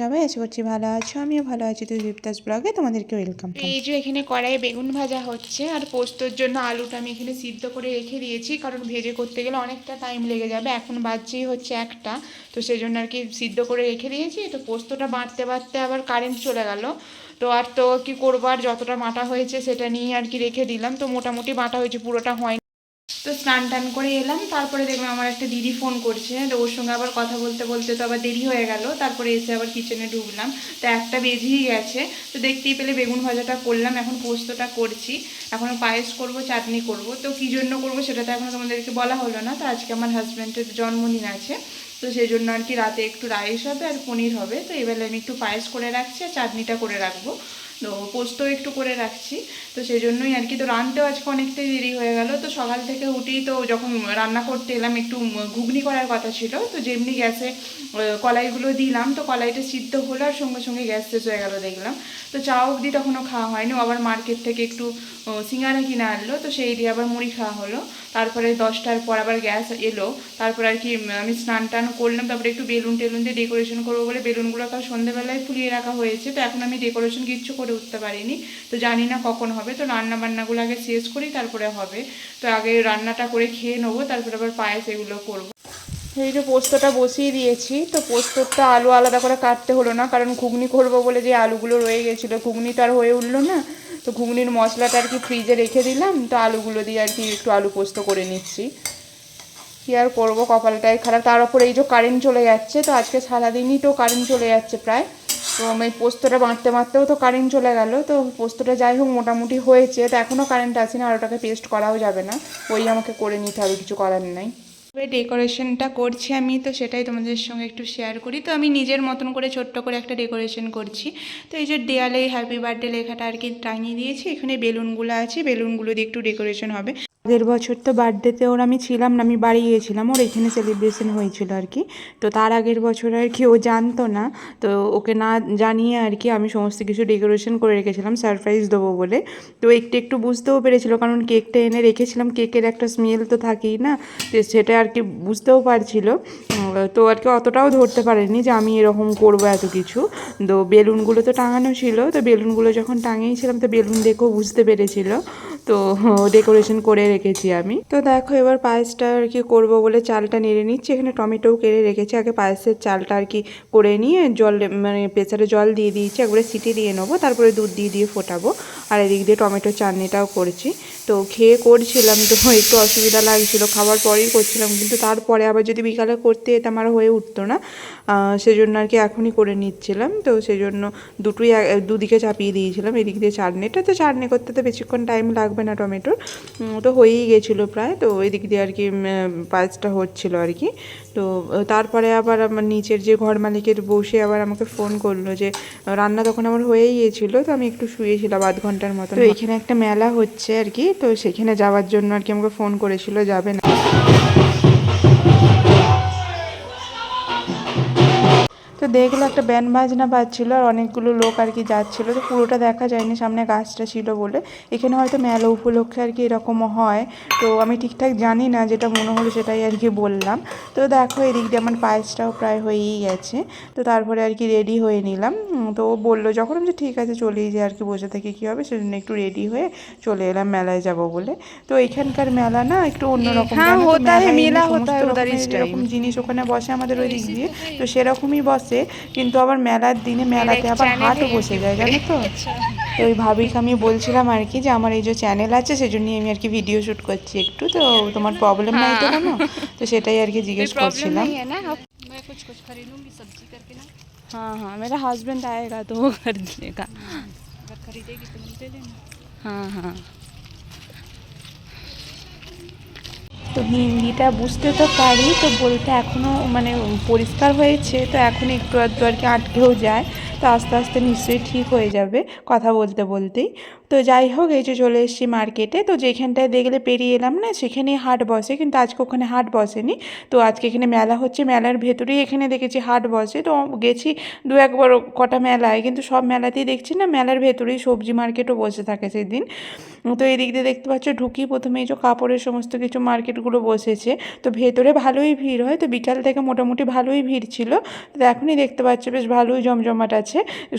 সবাই, আশা করছি ভালো আছো। আমিও ভালো আছি। তো দীপ্তাস ব্লগে তোমাদেরকে ওয়েলকাম এই যে এখানে কড়াইয়ে বেগুন ভাজা হচ্ছে, আর পোস্তর জন্য আলুটা আমি এখানে সিদ্ধ করে রেখে দিয়েছি, কারণ ভেজে করতে গেলে অনেকটা টাইম লেগে যাবে। এখন বাজছেই হচ্ছে একটা, তো সেই জন্য আর কি সিদ্ধ করে রেখে দিয়েছি। তো পোস্তটা বাটতে বাটতে আবার কারেন্ট চলে গেল। তো আর তো কি করব, আর যতটা বাটা হয়েছে সেটা নিয়ে আর কি রেখে দিলাম। তো মোটামুটি বাটা হয়েছে, পুরোটা হয়নি। তো স্নান টান করে এলাম, তারপরে দেখলাম আমার একটা দিদি ফোন করছে, তো ওর সঙ্গে আবার কথা বলতে বলতে তো আবার দেরি হয়ে গেল, তারপরে এসে আবার কিচেনে ঢুকলাম তো একটা বেজেই গেছে, তো দেখতেই পেলে বেগুন ভাজাটা করলাম, এখন পোস্তটা করছি এখন পায়েস করব, চাটনি করব, তো কী জন্য করব সেটা তো এখনও তোমাদেরকে বলা হলো না, তো আজকে আমার হাজব্যান্ডের জন্মদিন আছে, তো সেই জন্য আর কি রাতে একটু রাইস হবে আর পনির হবে, তো এবেলা আমি একটু পায়েস করে রাখছি আর চাটনিটা করে রাখব। তো পোস্ত একটু করে রাখছি। তো সেই জন্যই আর কি, তো রানতেও আজকে অনেকটাই দেরি হয়ে গেল। তো সকাল থেকে উঠেই তো যখন রান্না করতে এলাম, একটু ঘুগনি করার কথা ছিল। তো যেমনি গ্যাসে কলাইগুলো দিলাম, তো কলাইটা সিদ্ধ হলো আর সঙ্গে সঙ্গে গ্যাস শেষ হয়ে গেল দেখলাম। তো চা অবধি তখনও খাওয়া হয়নি। আবার মার্কেট থেকে একটু সিঙ্গারা কিনে আনলো। তো সেই দিয়ে আবার মুড়ি খাওয়া হলো। তারপরে দশটার পর আবার গ্যাস এলো। তারপর আর কি আমি স্নান টান করলাম, তারপরে একটু বেলুন টেলুন দিয়ে ডেকোরেশন করব বলে বেলুনগুলো কাল সন্ধ্যেবেলায় ফুলিয়ে রাখা হয়েছে, তো এখন আমি ডেকোরেশন কিচ্ছু করে উঠতে পারিনি। তো জানি না কখন হবে, তো রান্না বান্নাগুলো আগে শেষ করি, তারপরে হবে। তো আগে রান্নাটা করে খেয়ে নেব, তারপরে আবার পায়েস এগুলো করব। এই যে পোস্তটা বসিয়ে দিয়েছি, তো পোস্তটা আলু আলাদা করে কাটতে হলো না, কারণ ঘুগনি করব বলে যে আলুগুলো রয়ে গেছিল, ঘুগনিটা আর হয়ে উঠল না। তো ঘুগনির মশলাটা আর কি ফ্রিজে রেখে দিলাম, তো আলুগুলো দিয়ে আর কি একটু আলু পোস্ত করে নিচ্ছি। কী আর করব, কপালটাই খারাপ। তার উপরে এই যে কারেন্ট চলে যাচ্ছে, তো আজকে সারাদিনই তো কারেন্ট চলে যাচ্ছে প্রায়। তো আমি পোস্তটা বাঁধতে বাঁধতেও তো কারেন্ট চলে গেল, তো পোস্তটা যাই হোক মোটামুটি হয়েছে, তো এখনও কারেন্ট আসেনি আর ওটাকে পেস্ট করাও যাবে না। ওই আমাকে করে নিতে হবে, কিছু করার নাই। ডেকোরেশনটা করছি আমি, তো সেটাই তোমাদের সঙ্গে একটু শেয়ার করি। তো আমি নিজের মতন করে ছোট্ট করে একটা ডেকোরেশন করছি। তো এই যে দেয়ালে হ্যাপি বার্থডে লেখাটা আর কি টাঙিয়ে দিয়েছি, এখানে বেলুনগুলো আছে, বেলুনগুলো দিয়ে একটু ডেকোরেশন হবে। আগের বছর তো বার্থডেতে ওর আমি ছিলাম না, আমি বাড়ি গিয়েছিলাম, ওর এখানে সেলিব্রেশন হয়েছিল আর কি। তো তার আগের বছর আর কি ও জানতো না, তো ওকে না জানিয়ে আর কি আমি সমস্ত কিছু ডেকোরেশন করে রেখেছিলাম সারপ্রাইজ দেবো বলে। তো একটু একটু বুঝতেও পেরেছিল, কারণ কেকটা এনে রেখেছিলাম কেকের একটা স্মেল তো থাকেই না সেটা আর কি বুঝতেও পারছিল। তো আর কি অতটাও ধরতে পারেনি যে আমি এরকম করব এত কিছু। তো বেলুনগুলো তো টাঙানো ছিল, তো বেলুনগুলো যখন টাঙিয়েছিলাম, তো বেলুন দেখেও বুঝতে পেরেছিল। তো ডেকোরেশন করে রেখেছি আমি। তো দেখো এবার পায়েসটা আর কি করব বলে চালটা নেড়ে নিচ্ছি। এখানে টমেটোও কেড়ে রেখেছি। আগে পায়েসের চালটা আর কি করে নিয়ে জল মানে প্রেসারে জল দিয়ে দিয়েছি। একবারে সিটি দিয়ে নেব। তারপরে দুধ দিয়ে দিয়ে ফোটাবো। আর এদিক দিয়ে টমেটো চাটনিটাও করছি। তো খেয়ে করছিলাম তো, একটু অসুবিধা লাগছিল। খাবার পরেই করছিলাম। কিন্তু তারপরে আবার যদি বিকালে করতে যেতাম আর হয়ে উঠতো না। সেজন্য আর কি এখনই করে নিচ্ছিলাম। তো সেই জন্য দুটোই দুদিকে চাপিয়ে দিয়েছিলাম। এদিক দিয়ে চাটনিটা। তো চাটনি করতে তো বেশিক্ষণ টাইম লাগবে না টমেটোর। তো হয়েই গেছিল প্রায়। তো ওই দিক দিয়ে আর কি পায়েসটা হচ্ছিল আর কি। তো তারপরে আবার আমার নিচের যে ঘর মালিকের বসে আবার আমাকে ফোন করল যে, রান্না তখন আমার হয়েই গিয়েছিল তো আমি একটু শুয়েছিলাম আধ ঘণ্টার মতো তো এখানে একটা মেলা হচ্ছে আর কি। তো সেখানে যাওয়ার জন্য আর কি আমাকে ফোন করেছিল, যাবে না। দেখল একটা ব্যান্ড বাজনা বাজছিল আর অনেকগুলো লোক আর কি যাচ্ছিল। তো পুরোটা দেখা যায়নি সামনে গাছটা ছিল বলে। এখানে হয়তো মেলা উপলক্ষে আর কি এরকমও হয়। তো আমি ঠিকঠাক জানি না যেটা মনে হলো সেটাই আর কি বললাম। তো দেখো এদিক দিয়ে আমার পায়েসটাও প্রায় হয়েই গেছে। তো তারপরে আর কি রেডি হয়ে নিলাম। তো ও বলল যখন আমি ঠিক আছে চলেই যে আর কি বসে থেকে কী হবে সেজন্য একটু রেডি হয়ে চলে এলাম মেলায় যাব বলে। তো এখানকার মেলা না একটু অন্যরকম মেলা জিনিস ওখানে বসে আমাদের ওই দিক দিয়ে তো সেরকমই বসে। কিন্তু আবার মেলার দিনে মেলাতে আবার হাটও বসে যায় জানো তো তো ওই ভাবিকে আমি বলছিলাম আর কি যে আমার এই যে চ্যানেল আছে সেজন্যই আমি আর কি ভিডিও শ্যুট করছি একটু তো তোমার প্রবলেম নাই তো কোনো তো সেটাই আর কি জিজ্ঞেস प्रॉब्लम করছিলাম नहीं है ना आप मैं कुछ कुछ खरीदूंगी सब्जी करके ना हाँ हाँ मेरा हस्बैंड आएगा तो वो खरीद लेगा अगर खरीदेगी तो मुझे दे देना हाँ हाँ তো হিন্দিটা বুঝতে তো পারি, তো বলতে এখনও মানে পরিষ্কার হয়েছে, তো এখন একটু আধটু আর কি আটকেও যায়। তো আস্তে আস্তে নিশ্চয়ই ঠিক হয়ে যাবে কথা বলতে বলতেই। তো যাই হোক, এই যে চলে এসেছি মার্কেটে। তো যেখানটায় দেখলে পেরিয়ে এলাম না, সেখানেই হাট বসে, কিন্তু আজকে ওখানে হাট বসেনি। তো আজকে এখানে মেলা হচ্ছে, মেলার ভেতরেই এখানে দেখেছি হাট বসে। তো গেছি দু একবার কটা মেলায়, কিন্তু সব মেলাতেই দেখছি না, মেলার ভেতরেই সবজি মার্কেটও বসে থাকে সেদিন। তো এই দিক দিয়ে দেখতে পাচ্ছ, ঢুকি প্রথমে এই যে কাপড়ের সমস্ত কিছু মার্কেটগুলো বসেছে। তো ভেতরে ভালোই ভিড় হয়, তো বিকাল থেকে মোটামুটি ভালোই ভিড় ছিল। তো এখনই দেখতে পাচ্ছ, বেশ ভালোই জমজমাট আছে।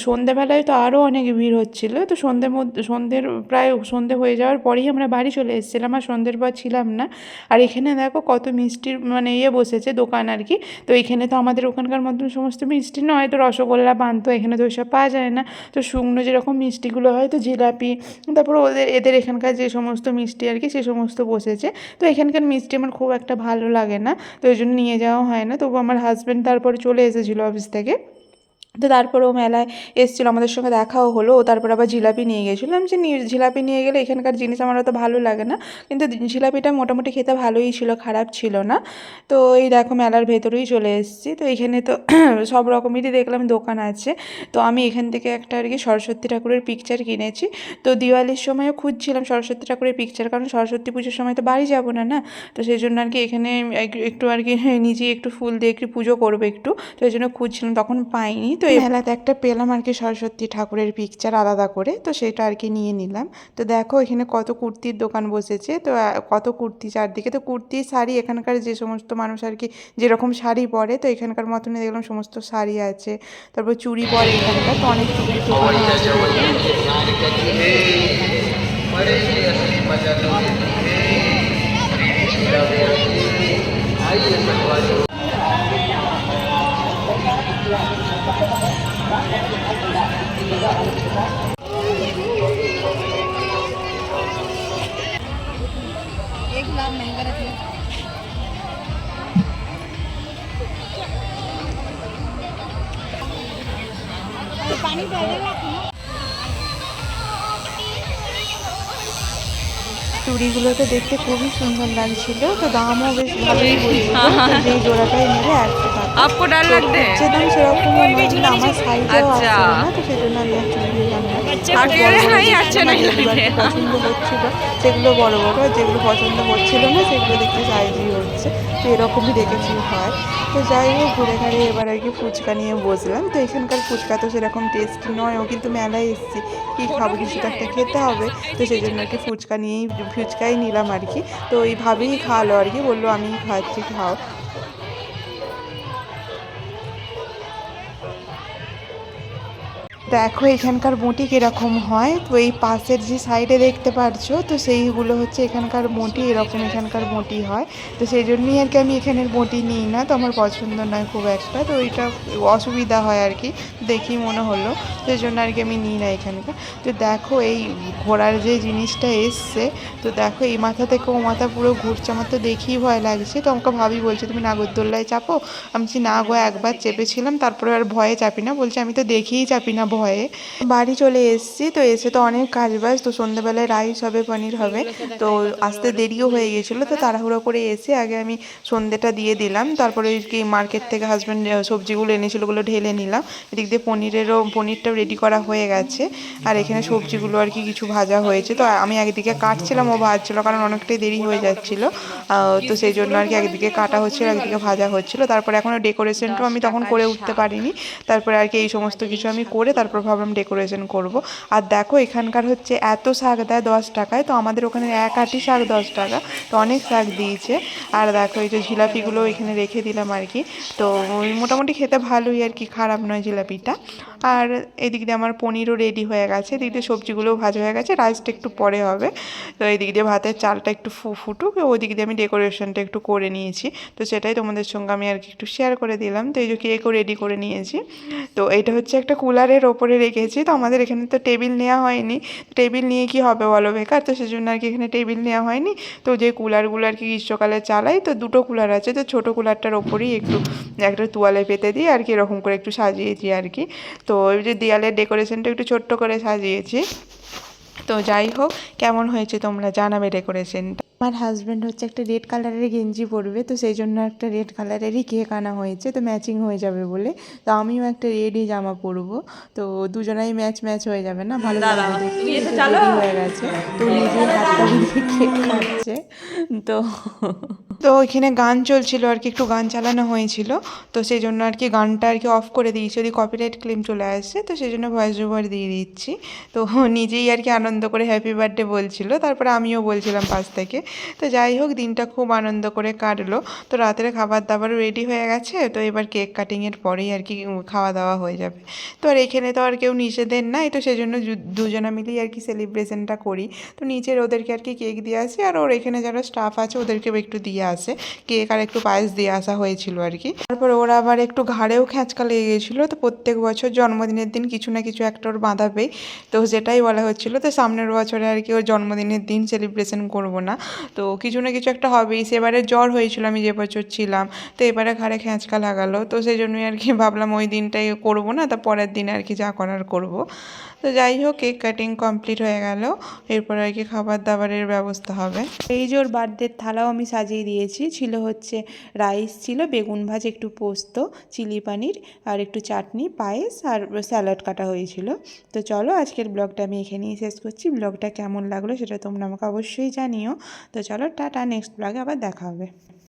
সন্ধ্যেবেলায় তো আরও অনেক ভিড় হচ্ছিল। তো সন্ধ্যের মধ্যে, সন্ধ্যের প্রায় সন্ধ্যে হয়ে যাওয়ার পরেই আমরা বাড়ি চলে এসেছিলাম, আর সন্ধ্যের পর ছিলাম না। আর এখানে দেখো কত মিষ্টির মানে ইয়ে বসেছে দোকান আর কি। তো এখানে তো আমাদের ওখানকার মতন সমস্ত মিষ্টি নয়, তো রসগোল্লা পান্তো এখানে তো ওইসব পাওয়া যায় না। তো শুকনো যেরকম মিষ্টিগুলো হয়, তো জিলাপি, তারপর ওদের, এদের এখানকার যে সমস্ত মিষ্টি আর কি, সে সমস্ত বসেছে। তো এখানকার মিষ্টি আমার খুব একটা ভালো লাগে না, তো ওই জন্য নিয়ে যাওয়া হয় না। তবু আমার হাজব্যান্ড তারপরে চলে এসেছিল অফিস থেকে। তো তারপরে ও মেলায় এসেছিল, আমাদের সঙ্গে দেখাও হলো। ও তারপর আবার জিলাপি নিয়ে গেছিল। আমি যে জিলাপি নিয়ে গেলে এখানকার জিনিস আমার অত ভালো লাগে না। কিন্তু জিলাপিটা মোটামুটি খেতে ভালোই ছিল, খারাপ ছিল না। তো এই দেখো মেলার ভেতরেই চলে এসেছি। তো এখানে তো সব রকমেরই দেখলাম দোকান আছে। তো আমি এখান থেকে একটা আর কি সরস্বতী ঠাকুরের পিকচার কিনেছি। তো দিওয়ালির সময়ও খুঁজছিলাম সরস্বতী ঠাকুরের পিকচার কারণ সরস্বতী পুজোর সময় তো বাড়ি যাব না না? তো সেই জন্য আর কি এখানে একটু আর কি নিজেই একটু ফুল দিয়ে একটু পুজো করব একটু। তো এই জন্য খুঁজছিলাম, তখন পাইনি। তো মেলাতে একটা পেলাম আর কি সরস্বতী ঠাকুরের পিকচার আলাদা করে, তো সেটা আর কি নিয়ে নিলাম। তো দেখো এখানে কত কুর্তির দোকান বসেছে, তো কত কুর্তি চারদিকে। তো কুর্তি, শাড়ি, এখানকার যে সমস্ত মানুষ আর কি যেরকম শাড়ি পরে, তো এখানকার মতনই দেখলাম সমস্ত শাড়ি আছে। তারপর চুড়ি পরে এখানকার, তো অনেক চুড়ি। চুড়িগুলোতে দেখতে খুবই সুন্দর লাগছিল তো দামও বেশ ভালোই বলছিল এই জোড়াটাই নিলে একশো টাকা। আপকো ডাল লাগবে? সেরকম সেরকম আমার সাইজও আছে না তো সেজন্য আমি আর চুড়ি পছন্দ যেগুলো বড় বড় যেগুলো পছন্দ করছিল না সেগুলো দেখতে সাইজই হচ্ছে। তো এরকমই দেখেছি হয়। তো যাই হোক ঘুরে ঘাড়িয়ে এবার আর কি ফুচকা নিয়ে বসলাম। তো এখানকার ফুচকা তো সেরকম টেস্ট ও কিন্তু মেলায় এসেছি। কী খাব কিছু তো একটা খেতে হবে। তো সেই জন্য আর কি ফুচকা নিয়েই ফুচকাই নিলাম আর কি। তো এইভাবেই খাওয়ালো আর কি। বলল আমি খাচ্ছি খাও। দেখো এখানকার মুটি কীরকম হয়। তো এই পাশের যে সাইডে দেখতে পারছ, তো সেইগুলো হচ্ছে এখানকার মুটি, এরকম এখানকার মুটি হয়। তো সেই জন্যই আর কি আমি এখানের মুটি নিই না, তো আমার পছন্দ নয় খুব একটা। তো ওইটা অসুবিধা হয় আর কি। দেখি মনে হলো। সেই জন্য আর কি আমি নিই না এখানকার তো দেখো এই ঘোড়ার যে জিনিসটা এসছে, তো দেখো এই মাথা থেকে ও মাথা পুরো ঘুরছে। আমার তো দেখেই ভয় লাগছে। তো আমাকে ভাবি বলছে, তুমি নাগরদোল্লায় চাপো? আমি বলছি, না গো, একবার চেপেছিলাম, তারপরে আর ভয়ে চাপি না। বলছে, আমি তো দেখেই চাপি না ভয়ে। বাড়ি চলে এসেছি, তো এসে তো অনেক কাজ বাজ, তো সন্ধ্যেবেলায় রাইস হবে, পনির হবে। তো আসতে দেরিও হয়ে গেছিল, তো তাড়াহুড়ো করে এসে আগে আমি সন্ধ্যেটা দিয়ে দিলাম। তারপরে কি মার্কেট থেকে হাজব্যান্ড সবজিগুলো এনেছিল, ওগুলো ঢেলে নিলাম। এদিক দিয়ে পনিরেরও, পনিরটাও রেডি করা হয়ে গেছে। আর এখানে সবজিগুলো আর কি কিছু ভাজা হয়েছে। তো আমি একদিকে কাটছিলাম, ও ভাজছিল কারণ অনেকটাই দেরি হয়ে যাচ্ছিল। তো সেই জন্য আর কি একদিকে কাটা হচ্ছিল একদিকে ভাজা হচ্ছিল। তারপরে এখনও ডেকোরেশনটাও আমি তখন করে উঠতে পারিনি। তারপরে আর কি এই সমস্ত কিছু আমি করে তারপর ভাবলাম ডেকোরেশন করব। আর দেখো এখানকার হচ্ছে এত শাক দেয় দশ টাকায়, তো আমাদের ওখানে এক আটি শাক দশ টাকা। তো অনেক শাক দিয়েছে। আর দেখো এই যে জিলাপিগুলো এখানে রেখে দিলাম আর কি। তো মোটামুটি খেতে ভালোই আর কি, খারাপ নয় জিলাপিটা আর এদিক দিয়ে আমার পনিরও রেডি হয়ে গেছে। এদিক দিয়ে সবজিগুলোও ভাজা হয়ে গেছে। রাইসটা একটু পরে হবে। তো এদিক দিয়ে ভাতের চালটা একটু ফু, ফুটুক। ওদিক দিয়ে আমি ডেকোরেশনটা একটু করে নিয়েছি। তো সেটাই তোমাদের সঙ্গে আমি আর কি একটু শেয়ার করে দিলাম। তো এই যে কেকও রেডি করে নিয়েছি। তো এটা হচ্ছে একটা কুলারের ওপরে রেখেছি। তো আমাদের এখানে তো টেবিল নেওয়া হয়নি। টেবিল নিয়ে কি হবে বলো বেকার? তো সেজন্য আর কি এখানে টেবিল নেওয়া হয়নি। তো যে কুলারগুলো আর কি গ্রীষ্মকালে চালাই, তো দুটো কুলার আছে। তো ছোটো কুলারটার ওপরেই একটু একটা তোয়ালে পেতে দিই আর কি এরকম করে একটু সাজিয়েছি আর কি? তো ওই যে দেয়ালের ডেকোরেশনটা একটু ছোট্ট করে সাজিয়েছি। তো যাই হোক কেমন হয়েছে তোমরা জানাবে ডেকোরেশনটা আমার হাজব্যান্ড হচ্ছে একটা রেড কালারের গেঞ্জি পরবে তো সেই জন্য একটা রেড কালারেরই কেক আনা হয়েছে তো ম্যাচিং হয়ে যাবে বলে। তো আমিও একটা রেডই জামা পরবো তো দুজনাই ম্যাচ ম্যাচ হয়ে যাবে না? ভালো হয়ে গেছে। তো নিজের হাতটা কেক খাচ্ছে তো তো ওইখানে গান চলছিল আর কি, একটু গান চালানো হয়েছিল। তো সেই জন্য আর কি গানটা আর কি অফ করে দিয়েছি। যদি কপিরাইট ক্লেম চলে আসে, তো সেই জন্য ভয়েস ওভার দিয়ে দিচ্ছি। তো নিজেই আর কি আনন্দ করে হ্যাপি বার্থডে বলছিল। তারপরে আমিও বলছিলাম পাশ থেকে। তো যাই হোক, দিনটা খুব আনন্দ করে কাটলো। তো রাতের খাবার দাবার রেডি হয়ে গেছে। তো এবার কেক কাটিংয়ের পরেই আর কি খাওয়া দাওয়া হয়ে যাবে। তো আর এখানে তো আর কেউ নিষেধের নাই। তো সেই জন্য দুজনা মিলেই আর কি সেলিব্রেশনটা করি। তো নিচের ওদেরকে আর কি কেক দিয়ে আসি। আর ওর এখানে যারা স্টাফ আছে, ওদেরকেও একটু দিয়ে আসে কেক আর একটু পায়েস দিয়ে আসা হয়েছিল আর কি। তারপর ওরা আবার একটু ঘাড়েও খ্যাঁচকা লেগে গেছিল। তো প্রত্যেক বছর জন্মদিনের দিন কিছু না কিছু একটা ওর বাঁধাবেই তো যেটাই বলা হচ্ছিল। তো সামনের বছরে আর কি ওর জন্মদিনের দিন সেলিব্রেশন করব না। তো কিছু না কিছু একটা হবেই। সেবারে জ্বর হয়েছিল আমি যে বছর ছিলাম। তো এবারে ঘাড়ে খ্যাঁচকা লাগালো। তো সেই জন্যই আর কি ভাবলাম ওই দিনটাই করব না। তা পরের দিন আর কি যা করার করব। তো যাই হোক, কেক কাটিং কমপ্লিট হয়ে গেল। এরপর আর কি খাবার দাবারের ব্যবস্থা হবে। এই যে ওর বার্থডের থালাও আমি সাজিয়ে দিয়েছি। ছিল হচ্ছে রাইস ছিল বেগুন ভাজ, একটু পোস্ত, চিলি পানির আর একটু চাটনি, পায়েস আর স্যালাড কাটা হয়েছিল। তো চলো, আজকের ব্লগটা আমি এখানেই শেষ করছি। ব্লগটা কেমন লাগল সেটা তোমরা আমাকে অবশ্যই জানিও। তো চলো, টাটা নেক্সট ব্লগে আবার দেখা হবে।